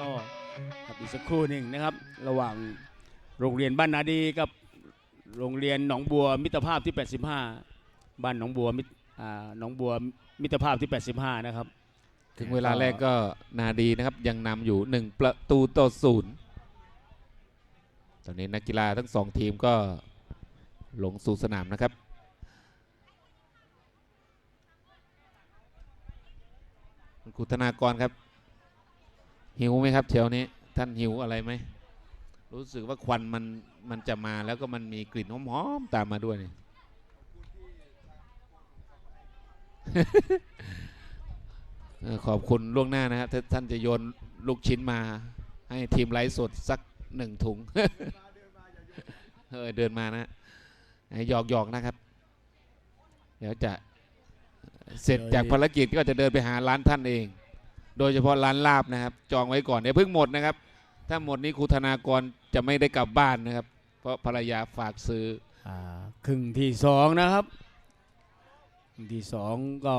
ต่อครับอีกสักครู่หนึ่งนะครับ ระหว่างโรงเรียนบ้านนาดีกับโรงเรียนหนองบัวมิตรภาพที่ 85 บ้านหนองบัวมิตรอ่าหนองบัวมิตรภาพที่ 85 นะครับ ถึงเวลาแรกก็นาดีนะครับ ยังนำอยู่ 1 ประตูต่อศูนย์ตอนนี้นักกีฬาทั้งสองทีมก็ลงสู่สนามนะครับ คุธนากรครับ หิวไหมครับเที่ยวนี้ท่านหิวอะไรไหม รู้สึกว่าควันมันมันจะมาแล้วก็มันมีกลิ่นหอมๆตามมาด้วยนี่ขอบคุณล่วงหน้านะครับท่านจะโยนลูกชิ้นมาให้ทีมไลฟ์สดสักหนึ่งถุงเออเดินมานะหยอกหยอกๆนะครับ เดี๋ยวจะ เสร็จเดี๋ยวจากภารกิจก็จะเดินไปหาร้านท่านเอง โดยเฉพาะร้านลาบนะครับ จองไว้ก่อนเดี๋ยวเพิ่งหมดนะครับ ถ้าหมดนี้ครูธนากรจะไม่ได้กลับบ้านนะครับ เพราะภรรยาฝากซื้ออ่าครึ่งที่สองนะครับครึ่งที่สองก็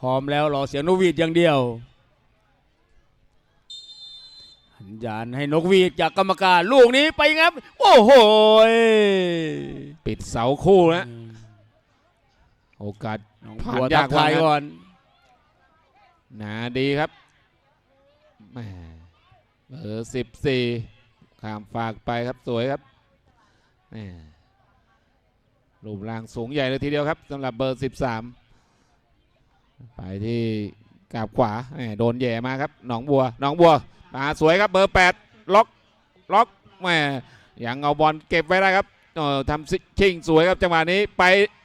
พร้อมแล้วรอเสียงนกหวีดอย่างเดียวหันยานให้นกหวีดจากกรรมการลูกนี้ไปครับ โอ้โหยปิดเสาคู่นะโอกาสน้อง ผ่านบัวยากทักทายว่างั้นก่อนหนาดีครับแหมเบอร์สิบสี่ข้ามฝากไปครับสวยครับแหมรูปร่างสูงใหญ่เลยทีเดียวครับสำหรับเบอร์สิบสามไปที่กาบขวาแหมโดนแย่มาครับหนองบัวหนองบัวมาสวยครับเบอร์แปดล็อกล็อกแหมยังเอาบอลเก็บไว้ได้ครับเออทำซิชิงสวยครับจังหวะนี้ไป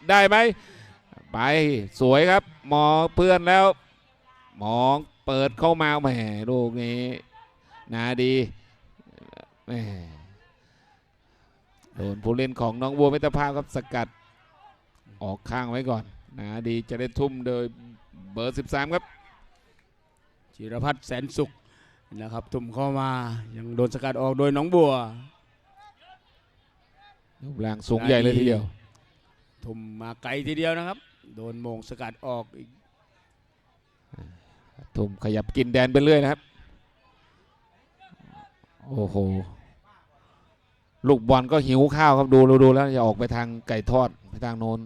ได้ไหม ไปสวยครับ มองเพื่อนแล้ว มองเปิดเข้ามาแหมลูกนี้นาดีแหมโดนผู้เล่นของน้องบัวมิตรภาพครับสกัดออกข้างไว้ก่อนนาดีจะได้ทุ่มโดยเบอร์ 13 ครับ จิรพัฒน์แสนสุขนะครับ ทุ่มเข้ามายังโดนสกัดออกโดยน้องบัวรูปร่างสูงใหญ่เลยทีเดียว ทุ่มมาไกลทีเดียวนะครับ โดนมงสกัดออกอีกทุ่มขยับกินแดนไปเรื่อยนะครับ โอ้โห ลูกบอลก็หิวข้าวครับดูดูดูแล้วจะออกไปทางไก่ทอดไปทางโน้น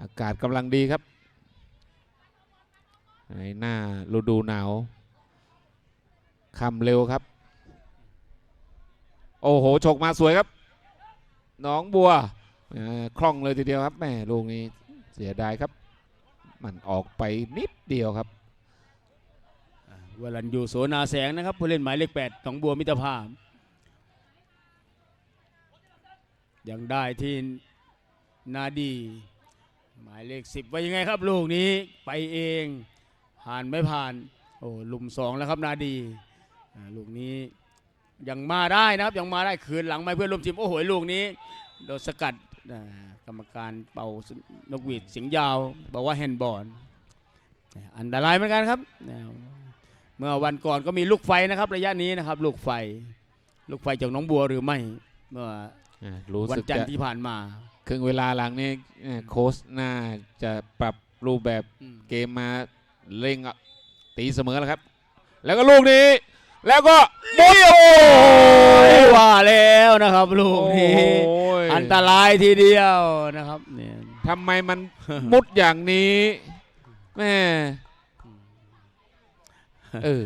อากาศกำลังดีครับ ในหน้าฤดูหนาวคำเร็วครับ โอ้โหฉกมาสวยครับน้องบัวคล่องเลยทีเดียวครับแม่ลูกนี้เสียดายครับ มันออกไปนิดเดียวครับวลันยูโสนาแสงนะครับผู้เล่นหมายเลขแปดหนองบัวมิตรภาพ ยังได้ที่นาดี หมายเลขสิบว่ายังไงครับลูกนี้ไปเองผ่านไม่ผ่าน โอ้ลุมสองแล้วครับนาดีลูกนี้ ยังมาได้นะครับยังมาได้คืนหลังไม่เพื่อนร่วมทีมโอ้โหลูกนี้โดนสกัดกรรมการเป่านกหวีดเสียงยาว บอกว่าแฮนด์บอลอันตรายเหมือนกันครับ เมื่อวันก่อนก็มีลูกไฟนะครับ ระยะนี้นะครับ ลูกไฟ ลูกไฟจากน้องบัวหรือไม่ เมื่อวันจันทร์ที่ผ่านมาครึ่งเวลาหลังนี้โค้ชน่าจะปรับรูปแบบเกมมาเร่งตีเสมอแล้วครับ แล้วก็ลูกนี้ แล้วก็มุดโอ้ว่าแล้วนะครับลูกนี้ยอันตรายทีเดียวนะครับเนี่ยทำไมมันมุดอย่างนี้แม่เออ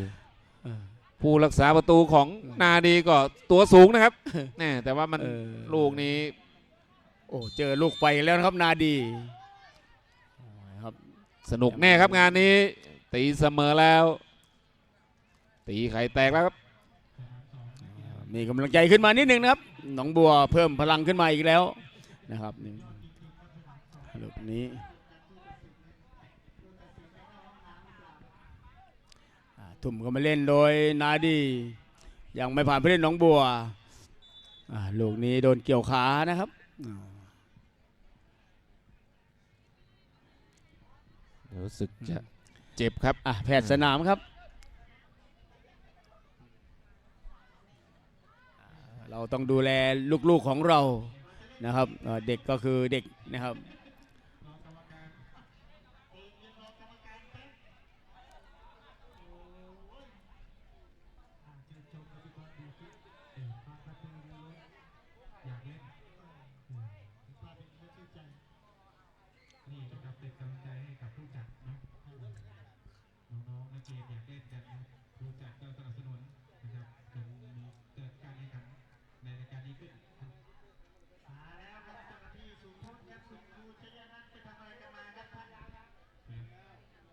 ผู้รักษาประตูของนาดีก็ตัวสูงนะครับแน่แต่ว่ามันเออลูกนี้ โอ้เจอลูกไฟแล้วนะครับนาดีครับสนุกแน่ครับงานนี้ ตีเสมอแล้ว ตีไข่แตกแล้วครับ มีกำลังใจขึ้นมานิดนึงนะครับ หนองบัวเพิ่มพลังขึ้นมาอีกแล้วนะครับนี่ลูกนี้อ่าทุ่มก็มาเล่นโดยนาดียังไม่ผ่านผู้เล่นหนองบัวอ่าลูกนี้โดนเกี่ยวขานะครับอ่ารู้สึกจะเจ็บครับอะแพทย์สนามครับ เราต้องดูแลลูกๆของเรานะครับเด็กก็คือเด็กนะครับ นี่นะครับเป็นกำลังใจให้กับผู้จัดเนาะน้องๆนักเรียนอยากเล่นกันนะผู้จัดก็สนับสนุนนะครับจนมีเกิดการแข่งขันในรายการนี้ขึ้นมาแล้วครับเจ้าหน้าที่สูงพ้นครับคุณครูชยนัทไปทำอะไรกันมาครับท่าน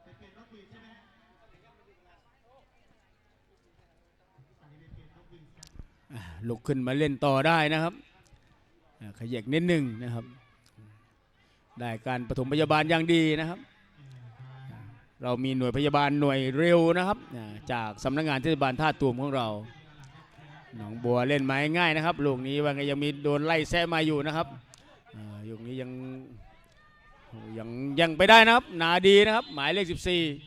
ไปเปลี่ยนนก หวีดใช่ไหมลุกขึ้นมาเล่นต่อได้นะครับ ขยักนิดหนึ่งนะครับ ได้การปฐมพยาบาลอย่างดีนะครับ เรามีหน่วยพยาบาลหน่วยเร็วนะครับ จากสำนักงานเทศบาลท่าตูมของเรา หนองบัวเล่นไม้ง่ายนะครับ ลูกนี้ว่าไงยังมีโดนไล่แซะมาอยู่นะครับลูกนี้ยัง ยังยังไปได้นะครับ นาดีนะครับ หมายเลข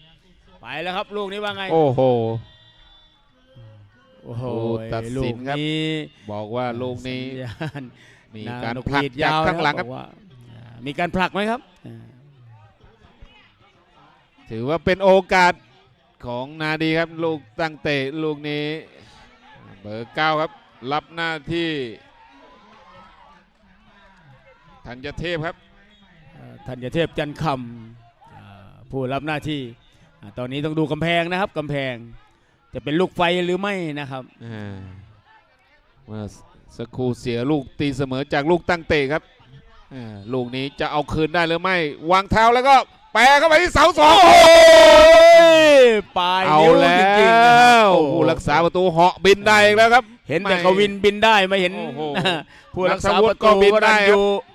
14 ไปแล้วครับ ลูกนี้ว่าไง โอ้โห โอ้โหผู้ตัดสินครับลูกนี้บอกว่าลูกนี้สัญญาณมีนะการนผลักหวีดจากวข้างหลังครับนะอกว่าอ่ามีการผลักไหมครับอ่าถือว่าเป็นโอกาสของนาดีครับ ลูกตั้งเตะลูกนี้ เบอร์เก้าครับ รับหน้าที่ธัญเทพครับเอ่อ ธัญเทพจันทร์คำอ่าผู้รับหน้าที่อ่าตอนนี้ต้องดูกำแพงนะครับกำแพงจะเป็นลูกไฟหรือไม่นะครับอ่าเมื่อสักครู่เสียลูกตีเสมอจากลูกตั้งเตะครับอ่าลูกนี้จะเอาคืนได้หรือไม่ วางเท้าแล้วก็แปะเข้าไปที่เสาสองโอ้ยปลายเอานิ้วแล้จริงๆนะครัวบโอ้โหผู้รักษาประตูเหาะบินได้อีกแล้วครับ เห็นแต่ไม่กวินบินได้ไม่เห็นโอ้โหผู้รักษานัทวุปฒิระก็ตูบินได้วรัญครับยูเอ่อ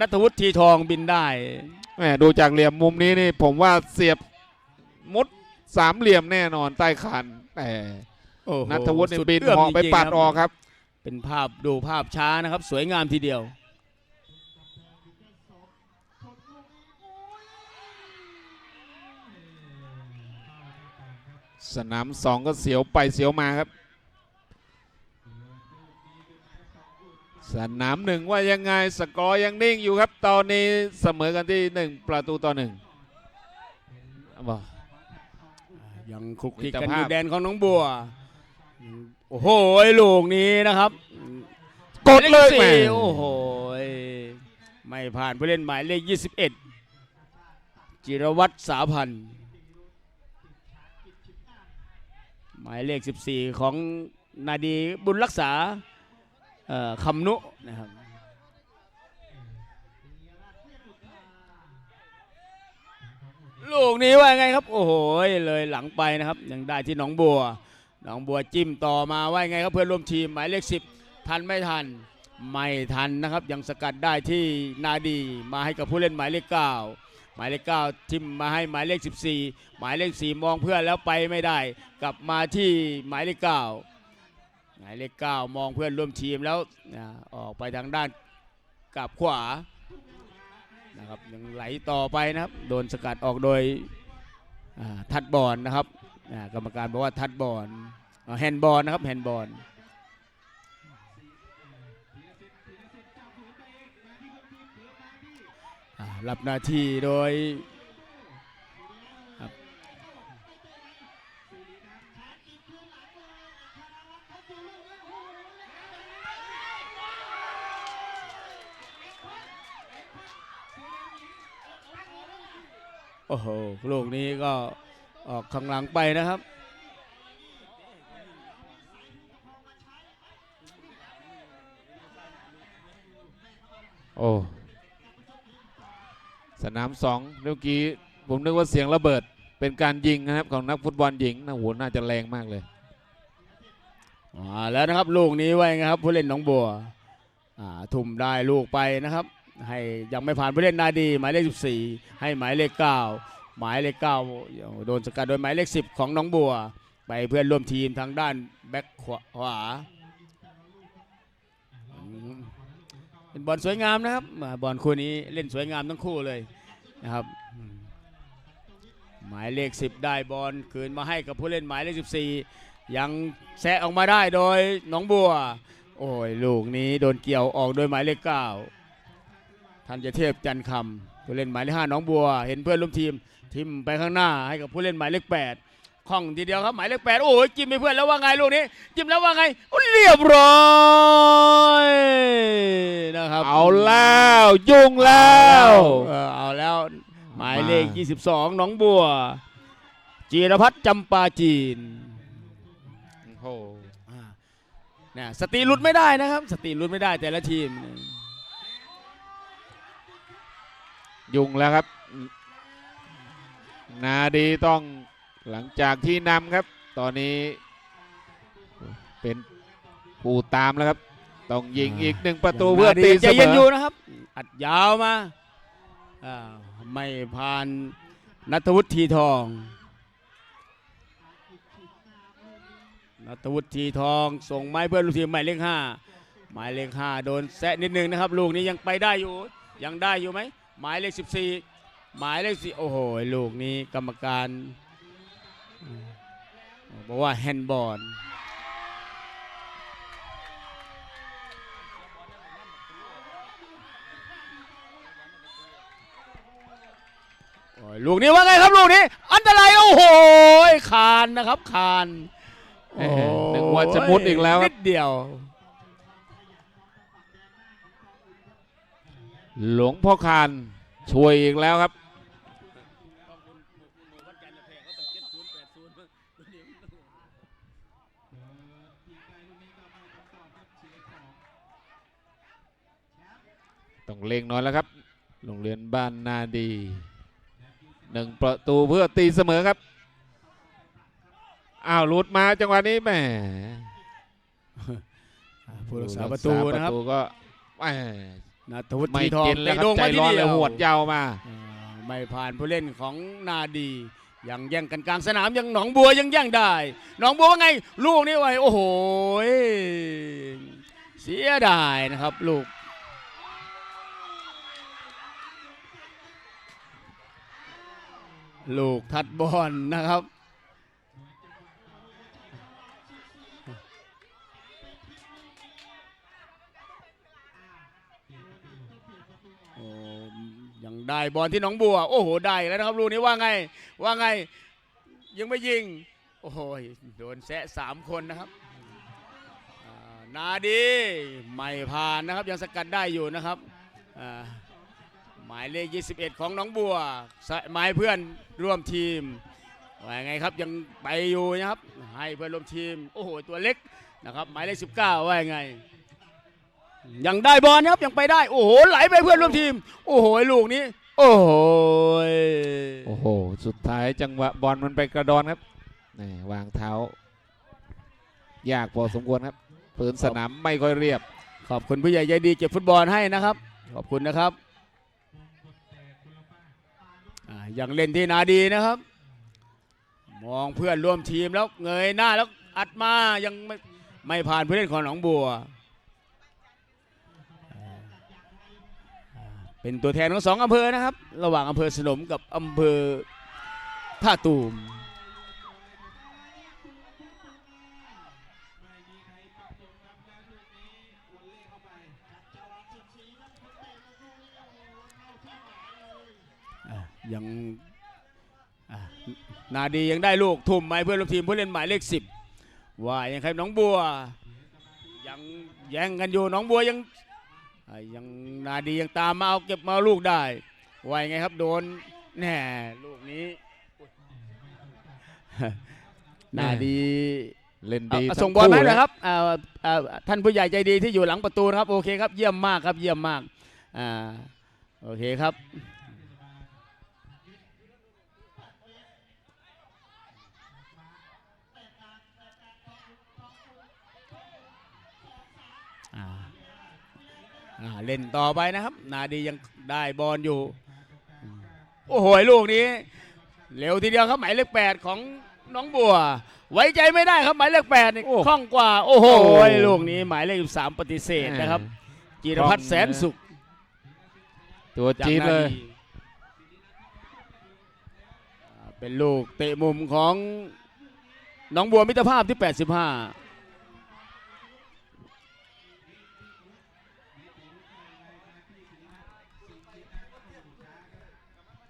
นัทวุฒิทีทองบินได้แหมดูจากเหลี่ยมมุมนี้นี่ผมว่าเสียบมุดสามเหลี่ยมแน่นอนใต้คานแต่โอ้โหนัทวุฒินี่สุดบินอื้อมเหาะไปจริงๆปัดครับออกครับ เป็นภาพดูภาพช้านะครับ สวยงามทีเดียว สนามสองก็เสียวไปเสียวมาครับ สนามหนึ่งว่ายังไงสกอร์ยังนิ่งอยู่ครับ ตอนนี้เสมอกันที่หนึ่งประตูต่อหนึ่งบอก ยังคลุกคลิกมิตรกันอภาพ ยู่แดนของน้องบัว โอ้โหลูกนี้นะครับ กดเลยหแหมายมเลขสี่โอ้โหไม่ผ่านผู้เล่นหมายเลข 21 จิรวัตรสาพันธ์หมายเลข 14 ของนาดีบุญรักษาเอ่อ คำนุนะครับลูกนี้ว่าไงครับ โอ้โหเลยหลังไปนะครับ ยังได้ที่หนองบัวหนองบัวจิ้มต่อมาว่าไงครับเพื่อนร่วมทีมหมายเลขสิบทันไม่ทันไม่ทันนะครับ ยังสกัดได้ที่นาดีมาให้กับผู้เล่นหมายเลขเก้าหมายเลขเก้าทิมมาให้หมายเลข 14 หมายเลขสี่มองเพื่อนแล้วไปไม่ได้ กลับมาที่หมายเลขเก้า มายเลขเก้ามองเพื่อนร่วมทีมแล้วอออกไปทางด้านกับขวานะครับยังไหลต่อไปนะครับ โดนสกัดออกโดยทัดบอลนะครับกรรมการบอกว่าทัดบอลแฮนด์บอลนะครับแฮนด์บอลรับหน้าที่โดย อ้โหลูกนี้ก็ออกข้างหลังไปนะครับ โอ้สนามสองเมื่อกี้ผมนึกว่าเสียงระเบิดเป็นการยิงนะครับของนักฟุตบอลหญิงนะโหน่าจะแรงมากเลยมาแล้วนะครับลูกนี้ไว้ไงครับผู้เล่นหนองบัวอ่าทุ่มได้ลูกไปนะครับ ให้ยังไม่ผ่านผู้เล่นนาดี หมายเลข 14 ให้หมายเลข 9 หมายเลข9โดนสกัดโดยหมายเลข 10 ของน้องบัว ไปเพื่อนร่วมทีมทางด้านแบ็คขวาเป็นบอลสวยงามนะครับบอลคู่นี้เล่นสวยงามทั้งคู่เลยนะครับหมายเลข 10 ได้บอลคืนมาให้กับผู้เล่นหมายเลข 14 ยังแซะออกมาได้โดยน้องบัว โอ้ยลูกนี้โดนเกี่ยวออกโดยหมายเลข 9 ธัญเทพจันคำผู้เล่นหมายเลขห้าน้องบัว เห็นเพื่อนร่วมทีมทิมไปข้างหน้าให้กับผู้เล่นหมายเลขแปดคล่องทีเดียวครับหมายเลขแปดโอ้ยจิ้มไปเพื่อนแล้วว่าไงลูกนี้ จิ้มแล้วว่าไงเรียบร้อยนะครับเอาแล้วยุ่งแล้วเอาแล้วหมายเลข 22 น้องบัว จีรพัฒน์จำปาจีนโอ้โหนะสตีลุดไม่ได้นะครับ สตีลุดไม่ได้แต่ละทีม ยุ่งแล้วครับ นาดีต้องหลังจากที่นำครับ ตอนนี้เป็นผู้ตามแล้วครับ ต้องยิงอีกหนึ่งประตูเพื่อตีเสมเย็นอยู่นะครับ อัดยาวมาอ่าไม่ผ่านนัทวุฒิทีทองนัทวุฒิทีทองส่งไม้เพื่อนลูกทีมหมายเลขห้าหมายเลขห้าโดนแซะนิดนึงนะครับ ลูกนี้ยังไปได้อยู่ ยังได้อยู่ไหม หมายเลขสิบสี่หมายเลขสี่โอ้โหลูกนี้กรรมการอืมบอกว่าแฮนด์บอลโอ้ยลูกนี้ว่าไงครับลูกนี้ อันตรายโอ้โหคานนะครับคานแหม่นึกว่าจะมุดอีกแล้วคนิรับดเดียว หลวงพ่อคานช่วยอีกแล้วครับ ต้องเล็งน้อยแล้วครับ โรงเรียนบ้านนาดีหนึ่งประตูเพื่อตีเสมอครับ อ้าวหลุดมาจังหวะนี้แหมผู้รักษาประตูนะครับผู้กษาปก็แหม นัทวุฒิไม่ทีทองกินแล้วคเตะโด่รับงใจมาที่ร้อนเดีเลยยวหวดยาวมาเออไม่ผ่านผู้เล่นของนาดียังแย่งกันกลางสนามยังหนองบัวยังแย่งได้ หนองบัวว่าไง ลูกนี้ไว้โอ้โหเสียดายนะครับลูกลูกทัดบอลนะครับ ได้บอลที่หนองบัว โอ้โหได้แล้วนะครับลูกนี้ว่าไง ว่าไง ยังไม่ยิง โอ้โหโดนแซะสามคนนะครับนาดีไม่ผ่านนะครับยังสกัดได้อยู่นะครับหมายเลข 21 ของน้องบัวสะหมายเพื่อนร่วมทีมว่าไงครับยังไปอยู่นะครับให้เพื่อนร่วมทีม โอ้โหตัวเล็กนะครับหมายเลข 19 ว่าไง ยังได้บอลนะครับยังไปได้ โอ้โหไหลไปเพื่อนร่วมทีม โอ้โหลูกนี้ โอ้โหโอ้โหสุดท้ายจังหวะบอลมันไปกระดอนครับนี่วางเท้า ยากพอสมควรครับพื้นสนามไม่ค่อยเรียบ ขอบคุณผู้ใหญ่ใจดีเก็บฟุตบอลให้นะครับ ขอบคุณนะครับอ่ายังเล่นที่นาดีนะครับ มองเพื่อนร่วมทีมแล้วเงยหน้าแล้วอัดมายังไม่ไม่ผ่านผู้เล่นของหนองบัวอ่า เป็นตัวแทนของสองอำเภอนะครับ ระหว่างอำเภอสนมกับอำเภอท่าตูมยังนาดียังได้ลูกทุ่มไม้เพื่อนร่วมทีมผู้เล่นหมายเลขสิบว่ายังใครน้องบัว ยังแย่งกันอยู่น้องบัวยัง ยังนาดียังตามมาเอาเก็บมาเอาลูกได้ว่ายังไงครับโดนแน่ลูกนี้นาดีเล่นเอาดีเอาทั้ส่งบอลมาให้หเลน่อยครับอ่าอ่าท่านผู้ใหญ่ใจดีที่อยู่หลังประตูนะครับโอเคครับเยี่ยมมากครับเยี่ยมมากอ่าโอเคครับ อ่าอ่า เล่นต่อไปนะครับ นาดียังได้บอลอยู่ โอ้โหลูกนี้ เร็วทีเดียวครับหมายเลขแปดของน้องบัว ไว้ใจไม่ได้ครับหมายเลขแปดนี่โอ้คล่องกว่า โอ้โหโอ้ ลูกนี้หมายเลขสามปฏิเสธนะครับ จีรพัฒน์แสนสุขตัวจากจี๊ดนาเลยดีอ่าเป็นลูกเตะมุมของน้องบัวมิตรภาพที่ 85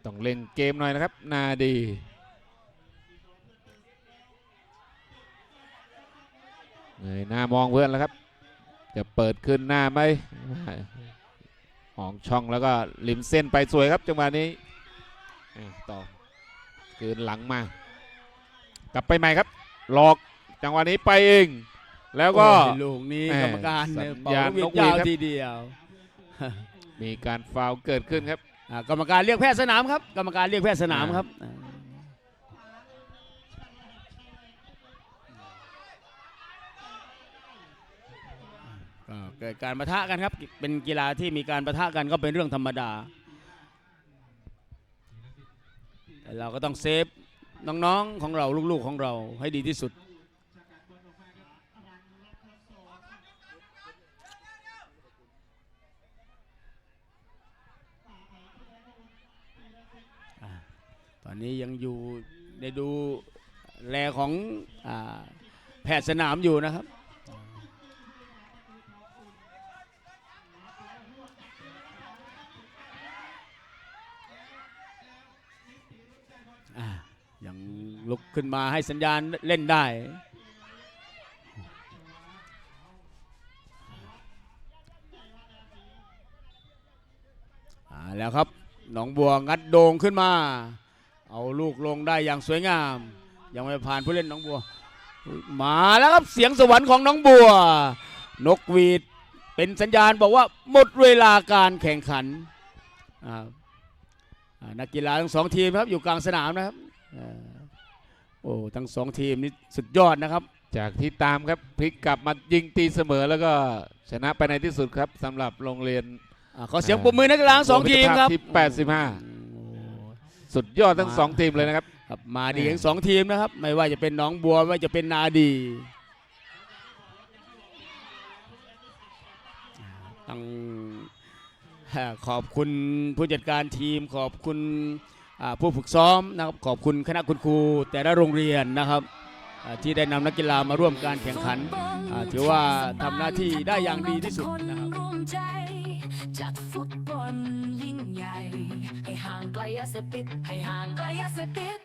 ต้องเล่นเกมหน่อยนะครับ นาดี เงยหน้ามองเพื่อนแล้วครับ จะเปิดขึ้นหน้าไหมหองช่องแล้วก็ริมเส้นไปสวยครับจังหวะนี้อะต่อคืนหลังมา กลับไปใหม่ครับ หลอกจังหวะนี้ไปเอง แล้วก็โอ้ยลูกนี้แม่กรรมการเนี่ยสัญเป่าญาณลูกนกหวียาดวครับทีเดียว มีการฟาวล์เกิดขึ้นครับอ่า กรรมการเรียกแพทย์สนามครับ กรรมการเรียกแพทย์สนามครับอ่าก็เกิดการประทะกันครับ เป็นกีฬาที่มีการประทะกันก็เป็นเรื่องธรรมดาแต่เราก็ต้องเซฟน้องๆของเราลูกๆของเราให้ดีที่สุด ตอนนี้ยังอยู่ในดูแลของอแพทย์สนามอยู่นะครับ ยังลุกขึ้นมาให้สัญญาณเล่นได้ แล้วครับ หนองบัวงัดโด่งขึ้นมา เอาลูกลงได้อย่างสวยงาม ยังไม่ผ่านผู้เล่นหน้องบัว มาแล้วครับเสียงสวรรค์ของหน้องบัว นกหวีดเป็นสัญญาณบอกว่าหมดเวลาการแข่งขันอ่าอ่านักกีฬาทั้งสองทีมครับอยู่กลางสนามนะครับอ่าโอ้ทั้งสองทีมนี่สุดยอดนะครับ จากที่ตามครับพลิกกลับมายิงตีเสมอแล้วก็ชนะไปในที่สุดครับสำหรับโรงเรียนอ่าขอเสียงปรบมือนักกีฬาทั้งสองทีมครับที่ 85 สุดยอดทั้งสองทีมเลยนะครับครับมาดีทั้งสองทีมนะครับ ไม่ว่าจะเป็นหน้องบัวไม่ว่าจะเป็นนาดีต้องขอบคุณผู้จัดการทีม ขอบคุณอ่าผู้ฝึกซ้อมนะครับขอบคุณคณะคุณครูแต่ละโรงเรียนนะครับอ่าที่ได้นำนักกีฬามาร่วมการแข่งขันอ่าถือว่าทำหน้าที่ได้อย่างดีที่สุดนะครับ ไกลยาเสพติดให้ห่างไกลยาเสพติด